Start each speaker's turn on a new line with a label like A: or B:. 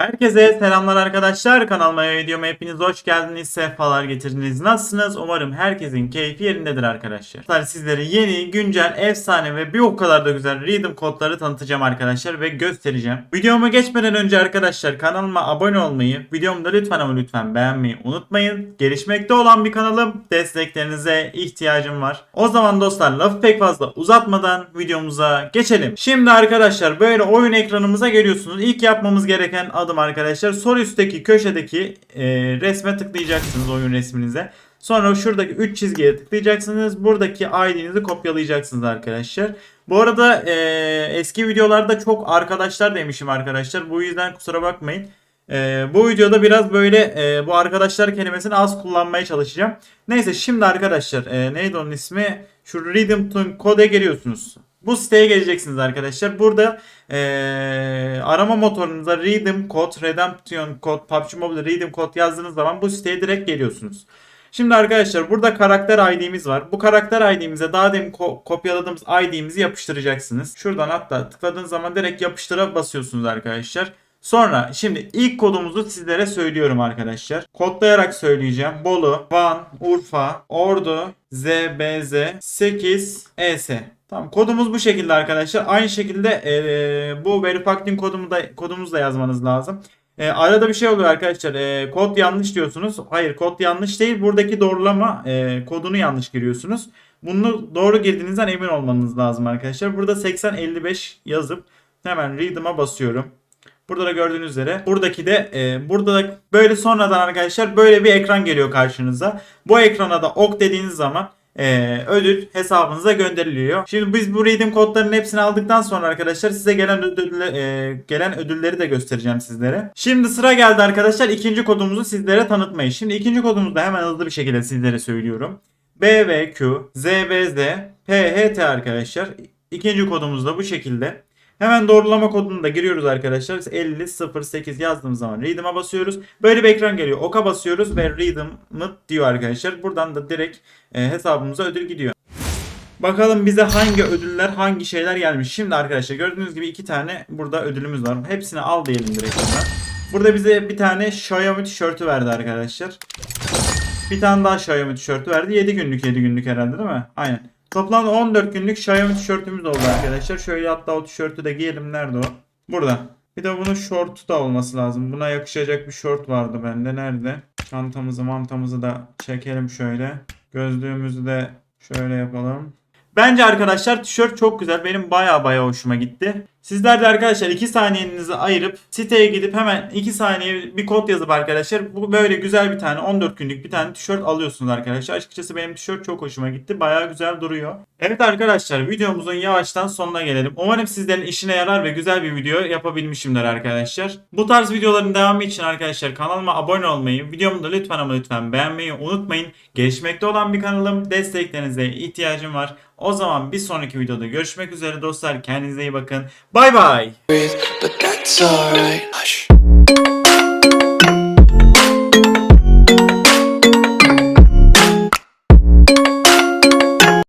A: Herkese selamlar arkadaşlar. Kanalıma ve videoma hepiniz hoş geldiniz. Sefalar getirdiniz. Nasılsınız? Umarım herkesin keyfi yerindedir arkadaşlar. Sizlere yeni, güncel, efsane ve bir o kadar da güzel Rhythm kodları tanıtacağım arkadaşlar ve göstereceğim. Videoma geçmeden önce arkadaşlar kanalıma abone olmayı, videomu da lütfen ama lütfen beğenmeyi unutmayın. Gelişmekte olan bir kanalım. Desteklerinize ihtiyacım var. O zaman dostlar lafı pek fazla uzatmadan videomuza geçelim. Şimdi arkadaşlar böyle oyun ekranımıza geliyorsunuz. İlk yapmamız gereken adım arkadaşlar sol üstteki köşedeki e, resme tıklayacaksınız oyun resminize. Sonra şuradaki 3 çizgiye tıklayacaksınız. Buradaki ID'nizi kopyalayacaksınız arkadaşlar. Bu arada e, eski videolarda çok arkadaşlar demişim arkadaşlar. Bu yüzden kusura bakmayın. E, bu videoda biraz böyle e, bu arkadaşlar kelimesini az kullanmaya çalışacağım. Neyse şimdi arkadaşlar e, neydi onun ismi? Şu Rhythm Tune Code'e geliyorsunuz. Bu siteye geleceksiniz arkadaşlar. Burada eee, arama motorunuza Rhythm Code, Redemption Code, PUBG Mobile Rhythm Code yazdığınız zaman bu siteye direkt geliyorsunuz. Şimdi arkadaşlar burada karakter ID'miz var. Bu karakter ID'mize daha demin ko- kopyaladığımız ID'mizi yapıştıracaksınız. Şuradan hatta tıkladığınız zaman direkt yapıştıra basıyorsunuz arkadaşlar. Sonra şimdi ilk kodumuzu sizlere söylüyorum arkadaşlar. Kodlayarak söyleyeceğim. Bolu, Van, Urfa, Ordu, ZBZ 8 ES. Tamam kodumuz bu şekilde arkadaşlar. Aynı şekilde eee, bu verifacting kodumu da kodumuzu da yazmanız lazım. E, arada bir şey oluyor arkadaşlar. E, kod yanlış diyorsunuz. Hayır kod yanlış değil. Buradaki doğrulama e, kodunu yanlış giriyorsunuz. Bunu doğru girdiğinizden emin olmanız lazım arkadaşlar. Burada 8055 yazıp hemen read'ıma basıyorum. Burada da gördüğünüz üzere buradaki de e, burada da böyle sonradan arkadaşlar böyle bir ekran geliyor karşınıza. Bu ekrana da ok dediğiniz zaman e, ödül hesabınıza gönderiliyor. Şimdi biz bu redeem kodlarının hepsini aldıktan sonra arkadaşlar size gelen ödülle, e, gelen ödülleri de göstereceğim sizlere. Şimdi sıra geldi arkadaşlar ikinci kodumuzu sizlere tanıtmayı. Şimdi ikinci kodumuzu da hemen hızlı bir şekilde sizlere söylüyorum. BVQ, ZBZ, PHT arkadaşlar. İkinci kodumuz da bu şekilde. Hemen doğrulama kodunu da giriyoruz arkadaşlar. 5008 yazdığımız zaman Read'im'a basıyoruz. Böyle bir ekran geliyor. Oka basıyoruz ve Read'im'ı diyor arkadaşlar. Buradan da direkt e, hesabımıza ödül gidiyor. Bakalım bize hangi ödüller, hangi şeyler gelmiş. Şimdi arkadaşlar gördüğünüz gibi iki tane burada ödülümüz var. Hepsini al diyelim direkt bunlar. Burada bize bir tane Xiaomi tişörtü verdi arkadaşlar. Bir tane daha Xiaomi tişörtü verdi. 7 günlük 7 günlük herhalde değil mi? Aynen. Toplamda 14 günlük Xiaomi tişörtümüz oldu arkadaşlar. Şöyle hatta o tişörtü de giyelim. Nerede o? Burada. Bir de bunun şortu da olması lazım. Buna yakışacak bir şort vardı bende. Nerede? Çantamızı mantamızı da çekelim şöyle. Gözlüğümüzü de şöyle yapalım. Bence arkadaşlar tişört çok güzel. Benim baya baya hoşuma gitti. Sizler de arkadaşlar 2 saniyenizi ayırıp siteye gidip hemen 2 saniye bir kod yazıp arkadaşlar bu böyle güzel bir tane 14 günlük bir tane tişört alıyorsunuz arkadaşlar. Açıkçası benim tişört çok hoşuma gitti. Baya güzel duruyor. Evet arkadaşlar videomuzun yavaştan sonuna gelelim. Umarım sizlerin işine yarar ve güzel bir video yapabilmişimdir arkadaşlar. Bu tarz videoların devamı için arkadaşlar kanalıma abone olmayı, videomu da lütfen ama lütfen beğenmeyi unutmayın. Gelişmekte olan bir kanalım. Desteklerinize ihtiyacım var. O zaman bir sonraki videoda görüşmek üzere dostlar. Kendinize iyi bakın.
B: Bye bye.